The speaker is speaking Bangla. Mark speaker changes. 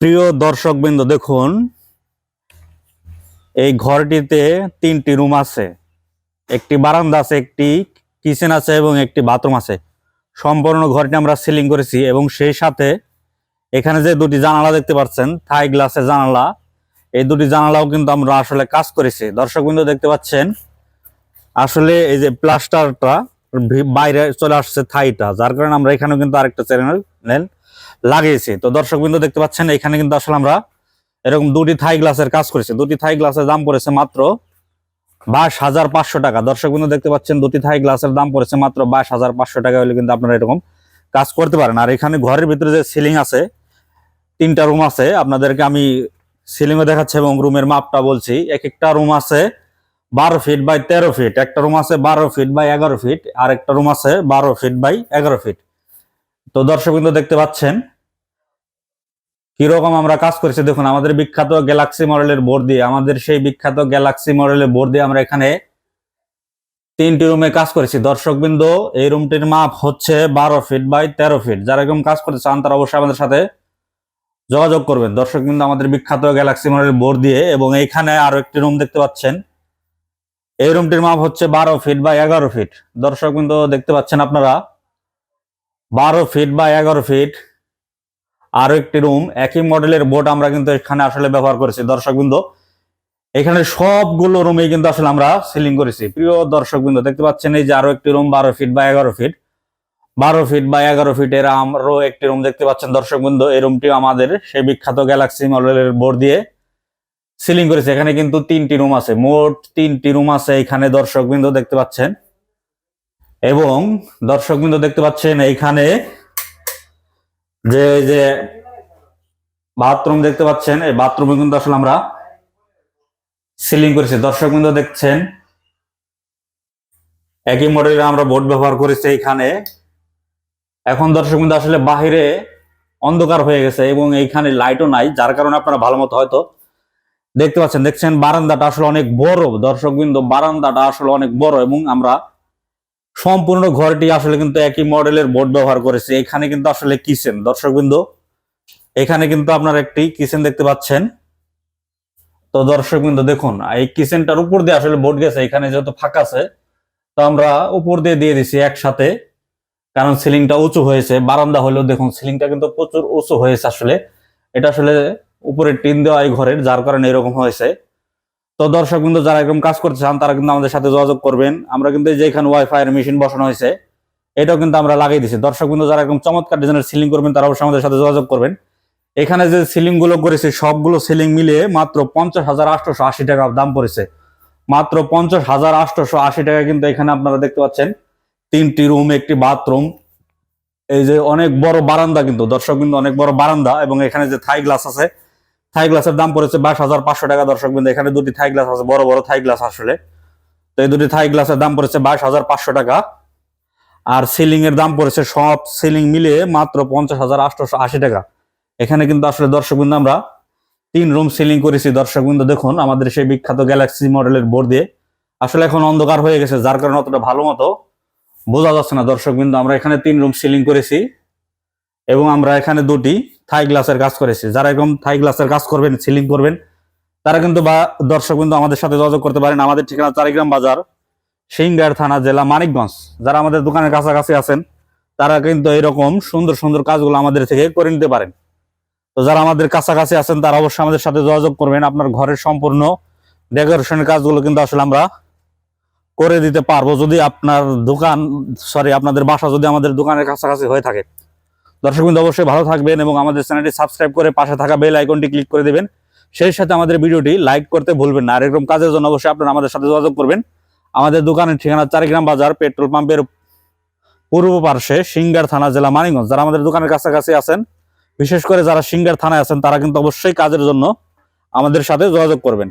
Speaker 1: প্রিয় দর্শকবৃন্দ, দেখুন, এই ঘরটিতে তিনটি রুম আছে। একটি বারান্দা আছে, একটি কিচেন আছে এবং একটি বাথরুম আছে। সম্পূর্ণ ঘরটি আমরা সিলিং করেছি এবং সেই সাথে এখানে যে দুটি জানালা দেখতে পাচ্ছেন, থাই গ্লাসের জানালা, এই দুটি জানালাও কিন্তু আমরা আসলে কাজ করেছি। দর্শকবৃন্দ দেখতে পাচ্ছেন, আসলে এই যে প্লাস্টারটা বাইরে চলে আসছে থাইটা, যার কারণে আমরা এখানেও কিন্তু আরেকটা চ্যানেল লাগিয়েছি। তো দর্শকবৃন্দ দেখতে পাচ্ছেন, এখানে কিন্তু আসলে আমরা এরকম দুটি থাই গ্লাসের কাজ করেছি। দুটি থাই গ্লাসের দাম পড়েছে মাত্র বাইশ হাজার পাঁচশো টাকা। দর্শকবৃন্দ দেখতে পাচ্ছেন, দুটি থাই গ্লাসের দাম পড়েছে মাত্র বাইশ হাজার পাঁচশো টাকা হলে কিন্তু আপনারা এরকম কাজ করতে পারেন। আর এখানে ঘরের ভিতরে যে সিলিং আছে, তিনটা রুম আছে, আপনাদেরকে আমি সিলিংও দেখাচ্ছি এবং রুমের মাপটা বলছি। এক একটা রুম আছে বারো ফিট বাই তেরো ফিট, একটা রুম আছে বারো ফিট বাই এগারো ফিট আর একটা রুম আছে বারো ফিট বাই এগারো ফিট। তো দর্শকবৃন্দ দেখতে পাচ্ছেন, কীরকম আমরা কাজ করেছি। দেখুন, আমাদের বিখ্যাত গ্যালাক্সি মডেলের বোর্ড দিয়ে, আমাদের সেই বিখ্যাত গ্যালাক্সি মডেলের বোর্ড দিয়ে আমরা এখানে তিনটি রুমে কাজ করেছি। দর্শকবৃন্দ, এই রুমটির মাপ হচ্ছে বারো ফিট বাই তেরো ফিট যারা এরকম কাজ করতে চান, তারা অবশ্যই আমাদের সাথে যোগাযোগ করবেন। দর্শকবৃন্দ, আমাদের বিখ্যাত গ্যালাক্সি মডেলের বোর্ড দিয়ে, এবং এইখানে আরও একটি রুম দেখতে পাচ্ছেন। এই রুমটির মাপ হচ্ছে বারো ফিট বাই এগারো ফিট দর্শকবৃন্দ, দেখতে পাচ্ছেন আপনারা বারো ফিট বা এগারো ফিট আরও একটি রুম একই মডেলের বোর্ড আমরা কিন্তু এখানে আসলে ব্যবহার করেছি, দর্শকবৃন্দ। এখানে সবগুলো রুমে কিন্তু আসলে আমরা সিলিং করেছি। প্রিয় দর্শকবৃন্দ, দেখতে পাচ্ছেন এই যে আরও একটি রুম বারো ফিট বা এগারো ফিট বারো ফিট বা এগারো ফিট ফিটের আরও একটি রুম দেখতে পাচ্ছেন দর্শকবৃন্দ। এই রুমটি আমাদের সেই বিখ্যাত গ্যালাক্সি মডেলের বোর্ড দিয়ে সিলিং করেছে। এখানে কিন্তু তিনটি রুম আছে, মোট তিনটি রুম আছে এখানে দর্শকবৃন্দ দেখতে পাচ্ছেন। এবং দর্শকবৃন্দ দেখতে পাচ্ছেন এইখানে যে যে বাথরুম দেখতে পাচ্ছেন, এই বাথরুমে কিন্তু আসলে আমরা সিলিং করেছি। দর্শকবৃন্দ দেখছেন, একই মডেলের আমরা বোর্ড ব্যবহার করেছি এখানে এখন দর্শকবৃন্দ আসলে বাহিরে অন্ধকার হয়ে গেছে এবং এইখানে লাইটও নাই, যার কারণে আপনারা ভালো মতো হয়তো দেখতে পাচ্ছেন। দেখছেন বারান্দাটা আসলে অনেক বড়। দর্শকবৃন্দ বারান্দাটা আসলে অনেক বড় এবং আমরা সম্পূর্ণ ঘরটি আসলে কিন্তু একই মডেলের বোর্ড ব্যবহার করেছে। এখানে কিন্তু আসলে কিচেন দর্শকবৃন্দ এখানে কিন্তু আপনার একটি কিচেন দেখতে পাচ্ছেন। তো দর্শকবৃন্দ দেখুন, এই কিচেনটার উপর দিয়ে আসলে বোর্ড গেছে, এখানে যেহেতু ফাঁকা আছে, তো আমরা উপর দিয়ে দিয়ে দিছি একসাথে, কারণ সিলিংটা উঁচু হয়েছে। বারান্দা হলেও দেখুন সিলিংটা কিন্তু প্রচুর উঁচু হয়েছে আসলে। এটা আসলে উপরে টিন দেওয়া এই ঘরের, যার কারণে এরকম হয়েছে। তো দর্শক কিন্তু যারা এরকম কাজ করতে চান, তারা কিন্তু আমাদের সাথে যোগাযোগ করবেন। আমরা কিন্তু যেখানে ওয়াইফাই এর মেশিন বসানো হয়েছে, এটাও কিন্তু আমরা লাগিয়ে দিছি দর্শক কিন্তু যারা এরকম চমৎকার ডিজাইনের সিলিং করবেন, তারা অবশ্যই আমাদের সাথে যোগাযোগ করবেন। এখানে যে সিলিংগুলো করেছি, সবগুলো সিলিং মিলিয়ে মাত্র পঞ্চাশ হাজার আটশোশো আশি টাকা দাম পড়েছে। মাত্র পঞ্চাশ হাজার আটশোশো আশি টাকা কিন্তু এখানে আপনারা দেখতে পাচ্ছেন, তিনটি রুম একটি বাথরুম এই যে অনেক বড় বারান্দা কিন্তু, দর্শক কিন্তু অনেক বড় বারান্দা এবং এখানে যে থাই গ্লাস আছে থাই গ্লাসের দাম পড়েছে বাইশ হাজার পাঁচশো টাকা, দর্শক বিন্দু। এখানে দুটি থাই গ্লাস আছে, বড় বড় থাই গ্লাস আসলে। তো এই দুটি থাই গ্লাসের দাম পড়েছে বাইশ হাজার পাঁচশো টাকা। আর সিলিং এর দাম পড়েছে সব সিলিং মিলিয়ে মাত্র পঞ্চাশ হাজার আটশোশো আশি টাকা। এখানে কিন্তু আসলে দর্শক বিন্দু, আমরা তিন রুম সিলিং করেছি। দর্শক বিন্দু, দেখুন, আমাদের সেই বিখ্যাত গ্যালাক্সি মডেলের বোর্ড দিয়ে। আসলে এখন অন্ধকার হয়ে গেছে, যার কারণে অতটা ভালো মতো বোঝা যাচ্ছে না দর্শক বিন্দু। আমরা এখানে তিন রুম সিলিং করেছি এবং আমরা এখানে দুটি থাই গ্লাসের কাজ করেছি। যারা এরকম থাই গ্লাসের কাজ করবেন সিলিং করবেন, তারা কিন্তু বা দর্শক বিন্দু আমাদের সাথে যোগাযোগ করতে পারেন। আমাদের ঠিকানা চারিগ্রাম বাজার, সিংগার থানা, জেলা মানিকগঞ্জ। যারা আমাদের দোকানের কাছাকাছি আছেন, তারা কিন্তু এরকম সুন্দর সুন্দর কাজগুলো আমাদের থেকে করে নিতে পারেন। তো যারা আমাদের কাছাকাছি আছেন, তারা অবশ্যই আমাদের সাথে যোগাযোগ করবেন। আপনার ঘরের সম্পূর্ণ ডেকোরেশনের কাজগুলো কিন্তু আসলে আমরা করে দিতে পারব। যদি আপনার দোকান সরি আপনাদের বাসা যদি আমাদের দোকানের কাছাকাছি হয়ে থাকে দর্শক বিন্দু, অবশ্যই ভালো থাকবেন এবং আমাদের চ্যানেলটি সাবস্ক্রাইব করে পাশে থাকা বেল আইকনটি ক্লিক করে দেবেন। সেই সাথে আমাদের ভিডিওটি লাইক করতে ভুলবেন না। আর এরকম কাজের জন্য অবশ্যই আপনারা আমাদের সাথে যোগাযোগ করবেন। আমাদের দোকানের ঠিকানা চারিগ্রাম বাজার, পেট্রোল পাম্পের পূর্ব পার্শ্বে সিঙ্গার থানা, জেলা মানিগঞ্জ যারা আমাদের দোকানের কাছাকাছি আছেন, বিশেষ করে যারা সিঙ্গার থানায় আছেন, তারা কিন্তু অবশ্যই কাজের জন্য আমাদের সাথে যোগাযোগ করবেন।